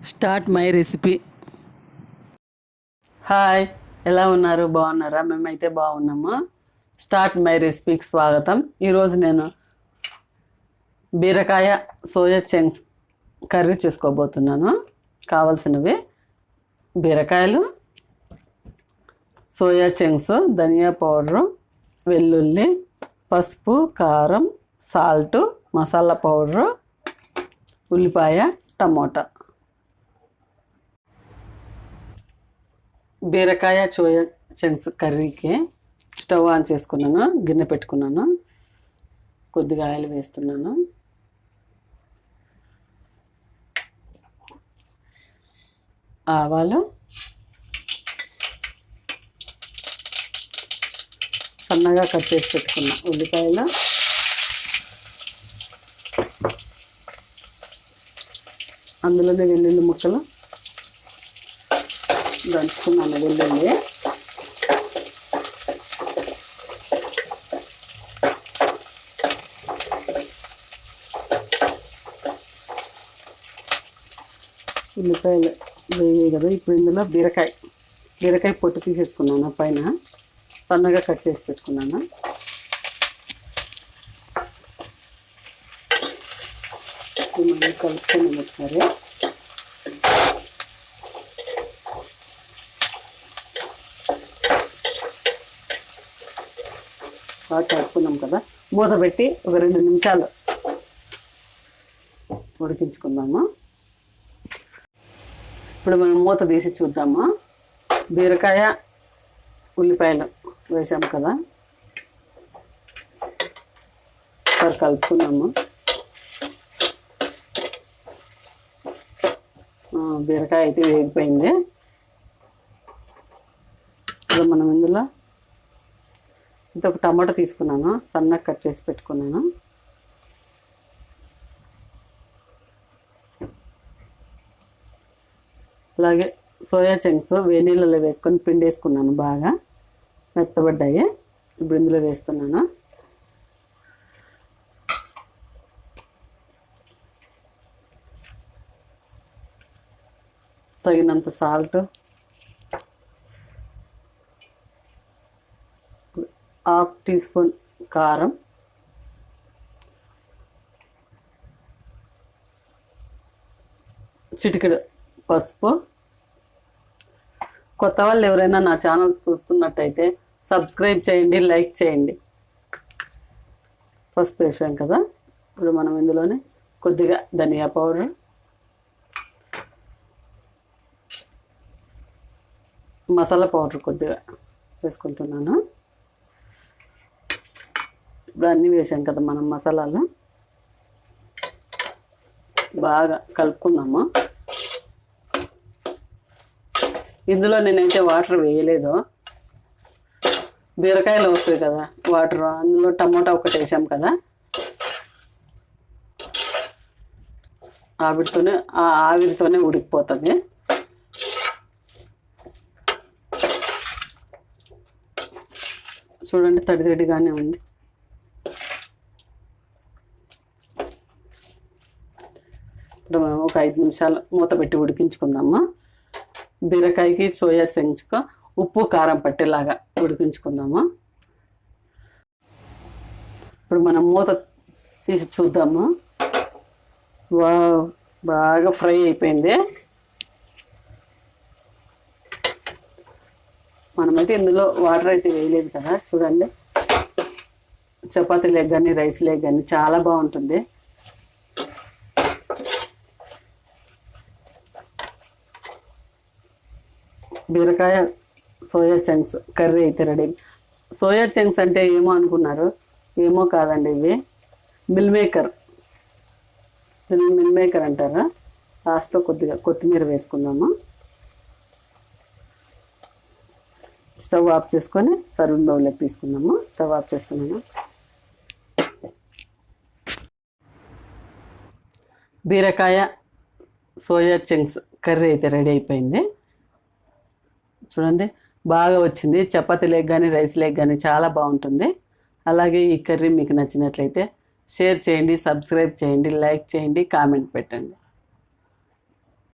Start my recipe. Hi ఎలా ఉన్నారు? బాగున్నారా? మేమైతే బాగున్నాము? స్టార్ట్ మై రెసిపీకి స్వాగతం. ఈరోజు నేను బీరకాయ సోయా చెంగ్స్ కర్రీ చేసుకోబోతున్నాను. కావాల్సినవి బీరకాయలు సోయా చెంగ్స్ ధనియా పౌడరు వెల్లుల్లి పసుపు కారం సాల్ట్ మసాలా పౌడరు ఉల్లిపాయ టమోటా. బీరకాయ చోయ చంక్స్ కర్రీకి స్టవ్ ఆన్ చేసుకున్నాను గిన్నె పెట్టుకున్నాను కొద్దిగా ఆయిల్ వేస్తున్నాను. ఆవాలు సన్నగా కట్ చేసి పెట్టుకున్నా ఉల్లిపాయలు. అందులోనే వెల్లుల్లి ముక్కలు. దంచుకున్నాను వెల్లుల్లి. ఉల్లిపాయలు వేయాలి కదా ఇప్పుడు ఇందులో బీరకాయ. బీరకాయ పొట్టు తీసేసుకున్నాను పైన. సన్నగా కట్ చేసి పెట్టుకున్నాను. ఇది కలుపుకొని ఒకసారి బాగా కలుపుకున్నాం కదా. మూత పెట్టి ఒక రెండు నిమిషాలు ఉడికించుకుందాము. ఇప్పుడు మనం మూత తీసి చూద్దాము. బీరకాయ ఉల్లిపాయలు వేసాం కదా. ఒకసారి కలుపుకున్నాము బీరకాయ అయితే వేగిపోయింది. ఇప్పుడు మనం ఇందులో ఇంత ఒక టమాటా తీసుకున్నాను సన్నగా కట్ చేసి పెట్టుకున్నాను. అలాగే సోయా చంక్స్ వేనీళ్ళలో వేసుకొని పిండి వేసుకున్నాను బాగా మెత్తబడ్డాయి. ఇప్పుడు ఇందులో వేస్తున్నాను. తగినంత సాల్ట్ హాఫ్ టీ స్పూన్ కారం. చిటికెడు పసుపు. కొత్త వాళ్ళు ఎవరైనా నా ఛానల్ చూస్తున్నట్టయితే సబ్స్క్రైబ్ చేయండి లైక్ చేయండి. పసుపు వేసాం కదా ఇప్పుడు మనం ఇందులోనే కొద్దిగా ధనియా పౌడర్. మసాలా పౌడర్ కొద్దిగా వేసుకుంటున్నాను. ఇప్పుడు అన్నీ వేసాం కదా మనం మసాలాలు. బాగా కలుపుకుందాము? ఇందులో నేనైతే వాటర్ వేయలేదు. బీరకాయలు వస్తాయి కదా వాటర్. అందులో టమాటా ఒకటి వేసాం కదా. ఆవిరితోనే ఆ ఆవిరితోనే ఉడికిపోతుంది. చూడండి తడి తడిగానే ఉంది. ఇప్పుడు ఒక ఐదు నిమిషాలు మూత పెట్టి ఉడికించుకుందాము? బీరకాయకి సోయా సెంచుకో ఉప్పు కారం పట్టేలాగా ఉడికించుకుందాము? ఇప్పుడు మనం మూత తీసి చూద్దాము? వా బాగా ఫ్రై అయిపోయింది. మనమైతే ఇందులో వాటర్ అయితే వేయలేదు కదా చూడండి. చపాతీ లెగ్ కానీ రైస్ లెగ్ కానీ చాలా బాగుంటుంది. బీరకాయ సోయా చంక్స్ కర్రీ అయితే రెడీ. సోయా చంక్స్ అంటే ఏమో అనుకున్నారు. ఏమో కాదండి ఇవి. Meal maker. దీన్ని మిల్ మేకర్ అంటారా? లాస్ట్లో కొద్దిగా కొత్తిమీర వేసుకుందాము. స్టవ్ ఆఫ్ చేసుకొని సర్వింగ్ బౌల్లోకి తీసుకుందాము. స్టవ్ ఆఫ్ చేస్తున్నాను. బీరకాయ సోయా చంక్స్ కర్రీ అయితే రెడీ అయిపోయింది. చూడండి బాగా వచ్చింది. చపాతీ లెగ్ కానీ రైస్ లెగ్ కానీ చాలా బాగుంటుంది. అలాగే ఈ కర్రీ మీకు నచ్చినట్లయితే షేర్ చేయండి సబ్స్క్రైబ్ చేయండి లైక్ చేయండి కామెంట్ పెట్టండి.